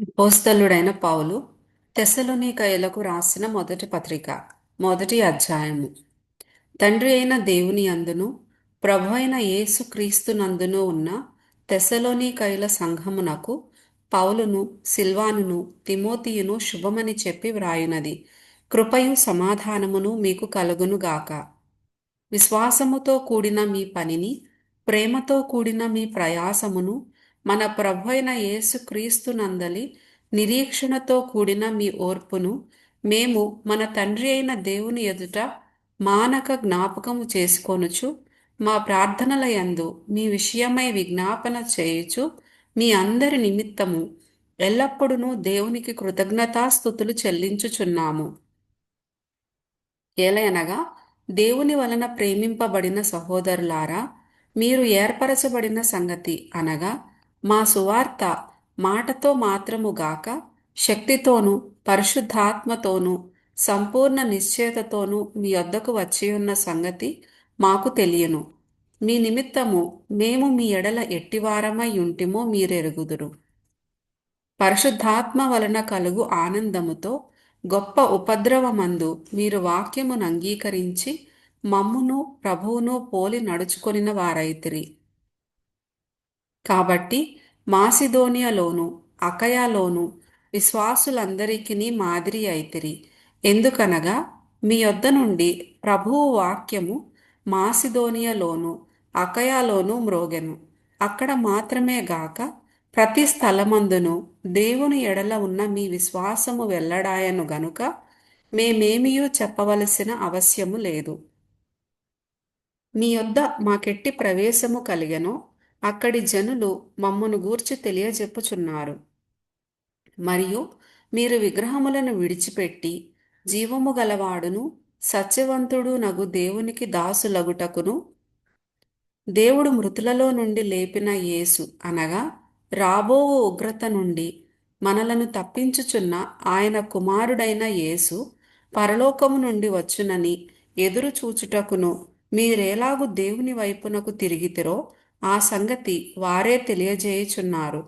అపోస్తలుడైన పౌలు తెస్సలోనికయులకు రాసిన మొదటి పత్రిక మొదటి అధ్యాయము. తండ్రి అయిన దేవుని అందును ప్రభు అయిన యేసు క్రీస్తునందును ఉన్న తెస్సలోనికయుల సంఘమునకు పౌలును సిల్వానును తిమోతియును శుభమని చెప్పి వ్రాయునది. కృపయు సమాధానమును మీకు కలుగునుగాక విశ్వాసముతో కూడిన మీ పనిని ప్రేమతో కూడిన మీ ప్రయాసమును మన ప్రభు అయిన యేసు నందలి నిరీక్షణతో కూడిన మీ ఓర్పును మేము మన తండ్రి అయిన దేవుని ఎదుట మానక జ్ఞాపకము చేసుకొనుచు మా ప్రార్థనల యందు మీ విషయమై విజ్ఞాపన చేయుచు మీ అందరి నిమిత్తము ఎల్లప్పుడూ దేవునికి కృతజ్ఞతాస్థుతులు చెల్లించుచున్నాము. ఏలయనగా దేవుని వలన ప్రేమింపబడిన సహోదరులారా మీరు ఏర్పరచబడిన సంగతి అనగా మా సువార్త మాటతో మాత్రము గాక శక్తితోనూ పరిశుద్ధాత్మతోనూ సంపూర్ణ నిశ్చయతతోనూ మీ వద్దకు వచ్చియున్న సంగతి మాకు తెలియను. మీ నిమిత్తము మేము మీ ఎడల ఎట్టివారమై ఉంటిమో మీరెరుగుదురు. పరిశుద్ధాత్మ వలన కలుగు ఆనందముతో గొప్ప ఉపద్రవమందు మీరు వాక్యమును అంగీకరించి మమ్మును ప్రభువును పోలి నడుచుకొనిన వారైతిరి. కాబట్టి మాసిదోనియలోను అకయాలోను విశ్వాసులందరికీ మాదిరి అయితిరి. ఎందుకనగా మీ యొద్ద నుండి ప్రభువు వాక్యము మాసిదోనియలోను అకయాలోను మ్రోగెను. అక్కడ మాత్రమే గాక ప్రతి స్థలమందును దేవుని ఎడల ఉన్న మీ విశ్వాసము వెల్లడాయను గనుక మేమేమియూ చెప్పవలసిన అవశ్యము లేదు. మీ యొద్ద మాకెట్టి ప్రవేశము కలిగెనో అక్కడి జనులు మమ్మను గూర్చి తెలియజెప్పుచున్నారు. మరియు మీరు విగ్రహములను విడిచిపెట్టి జీవము గలవాడును సత్యవంతుడు నగు దేవునికి దాసులగుటకును దేవుడు మృతులలో నుండి లేపిన యేసు అనగా రాబో ఉగ్రత నుండి మనలను తప్పించుచున్న ఆయన కుమారుడైన యేసు పరలోకము నుండి వచ్చునని ఎదురు చూచుటకును మీరేలాగు దేవుని వైపునకు తిరిగితిరో ఆ సంగతి వారే తెలియజేయుచున్నారు.